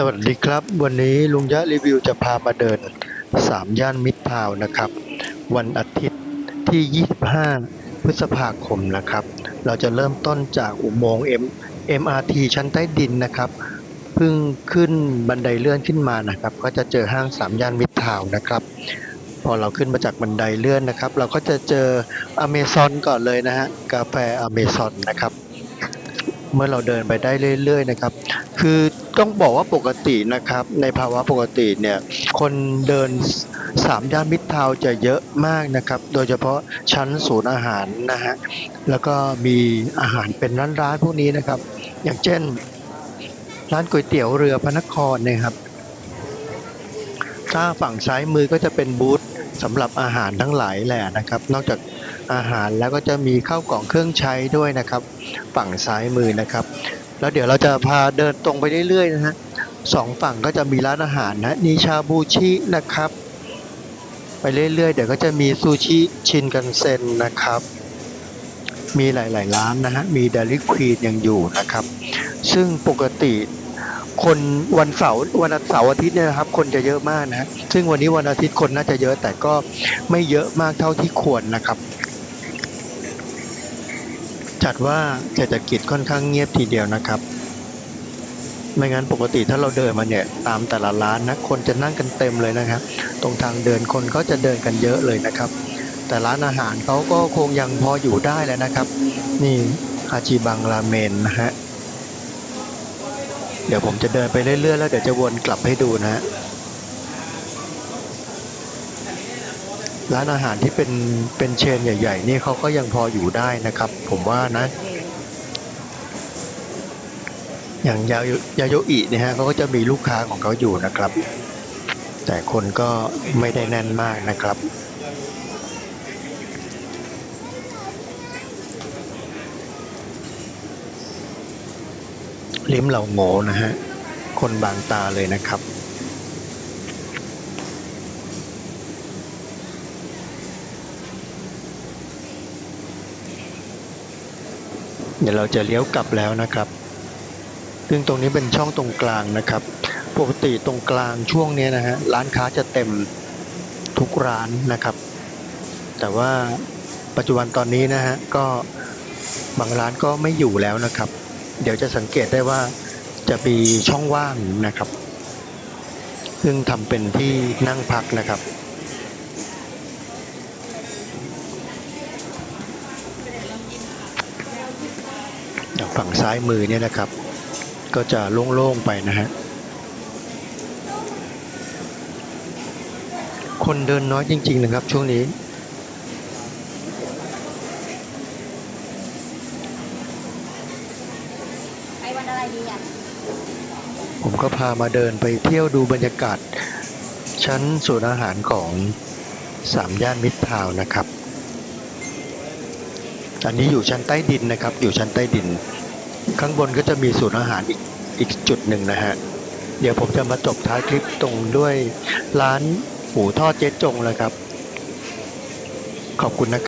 สวัสดีครับ วันนี้ลุงยะรีวิวจะพามาเดิน 3 ย่านมิตรทาวนะครับ วันอาทิตย์ที่ 25 พฤษภาคมนะครับ เราจะเริ่มต้นจากอุโมงค์ M MRT ชั้นใต้ดินนะครับเพิ่งขึ้นบันไดเลื่อนขึ้นมานะครับ ก็จะเจอห้าง 3 ย่านมิตรทาวนะครับ พอเราขึ้นมาจากบันไดเลื่อนนะครับ เราก็จะเจออเมซอนก่อนเลยนะฮะกาแฟอเมซอนนะครับ เมื่อเราเดินไปได้เรื่อยๆนะครับ คือต้องบอกว่าปกตินะครับ ในภาวะปกติเนี่ยคนเดินสามย่านมิตรทาวจะเยอะมากนะครับ โดยเฉพาะชั้นศูนย์อาหารนะฮะแล้วก็มีอาหารเป็นร้านๆพวกนี้นะครับ อย่างเช่น ร้านก๋วยเตี๋ยวเรือพระนครนยครับ ถ้าฝั่งซ้ายมือก็จะเป็นบูธสำหรับอาหารทั้งหลายแหละนะครับ นอกจาก อาหารแล้วก็จะมีข้าวกล่องเครื่องใช้ด้วยนะครับ ฝั่งซ้ายมือนะครับ แล้วเดี๋ยวเราจะพาเดินตรงไปเรื่อยๆนะฮะสองฝั่งก็จะมีร้านอาหารนะนิชาบูชินะครับ ไปเรื่อยๆ เดี๋ยวก็จะมีซูชิชินกันเซ็นนะครับ มีหลายๆร้านนะฮะมีเดาริควีนยังอยู่นะครับ ซึ่งปกติคนวันเสาร์วันเสาร์อาทิตย์เนี่ยนะครับ คนจะเยอะมากนะฮะซึ่งวันนี้วันอาทิตย์คนน่าจะเยอะแต่ก็ไม่เยอะมากเท่าที่ควรนะครับ จัดว่าเศรษฐกิจค่อนข้างเงียบทีเดียวนะครับ ไม่งั้นปกติถ้าเราเดินมาเนี่ยตามแต่ละร้านนะคนจะนั่งกันเต็มเลยนะครับ ตรงทางเดินคนก็จะเดินกันเยอะเลยนะครับ แต่ร้านอาหารเขาก็คงยังพออยู่ได้แหล้วนะครับ นี่อาจิบังราเมนนะฮะเดี๋ยวผมจะเดินไปเรื่อยๆแล้วเดี๋ยวจะวนกลับให้ดูนะฮะ ร้านอาหารที่เป็นเป็นเชนใหญ่ ๆ นี่เขาก็ยังพออยู่ได้นะครับ ผมว่านะ อย่างยายาโยอิเนี่ยฮะเขาก็จะมีลูกค้าของเขาอยู่นะครับ แต่คนก็ไม่ได้แน่นมากนะครับลิ้มเหล่าโง่นะฮะ คนบางตาเลยนะครับ เดี๋ยวเราจะเลี้ยวกลับแล้วนะครับ ซึ่งตรงนี้เป็นช่องตรงกลางนะครับ ปกติตรงกลางช่วงนี้นะฮะร้านค้าจะเต็มทุกร้านนะครับ แต่ว่าปัจจุบันตอนนี้นะฮะก็บางร้านก็ไม่อยู่แล้วนะครับ เดี๋ยวจะสังเกตได้ว่าจะมีช่องว่างนะครับ ซึ่งทำเป็นที่นั่งพักนะครับ อย่าง ฝั่งซ้ายมือเนี่ยนะครับ ก็จะโล่งๆไปนะฮะคนเดินน้อยจริง ๆ นะครับ ช่วงนี้ไปวันอะไรดีอะผมก็พามาเดินไปเที่ยวดูบรรยากาศ ชั้นศูนย์อาหารของสามย่านมิตรทาวน์นะครับ อันนี้อยู่ชั้นใต้ดินนะครับ อยู่ชั้นใต้ดิน ข้างบนก็จะมีศูนย์อาหารอีกอีกจุดหนึ่งนะฮะ เดี๋ยวผมจะมาจบท้ายคลิปตรงด้วยร้านหมูทอดเจ๊จงเลยครับ ขอบคุณนะครับ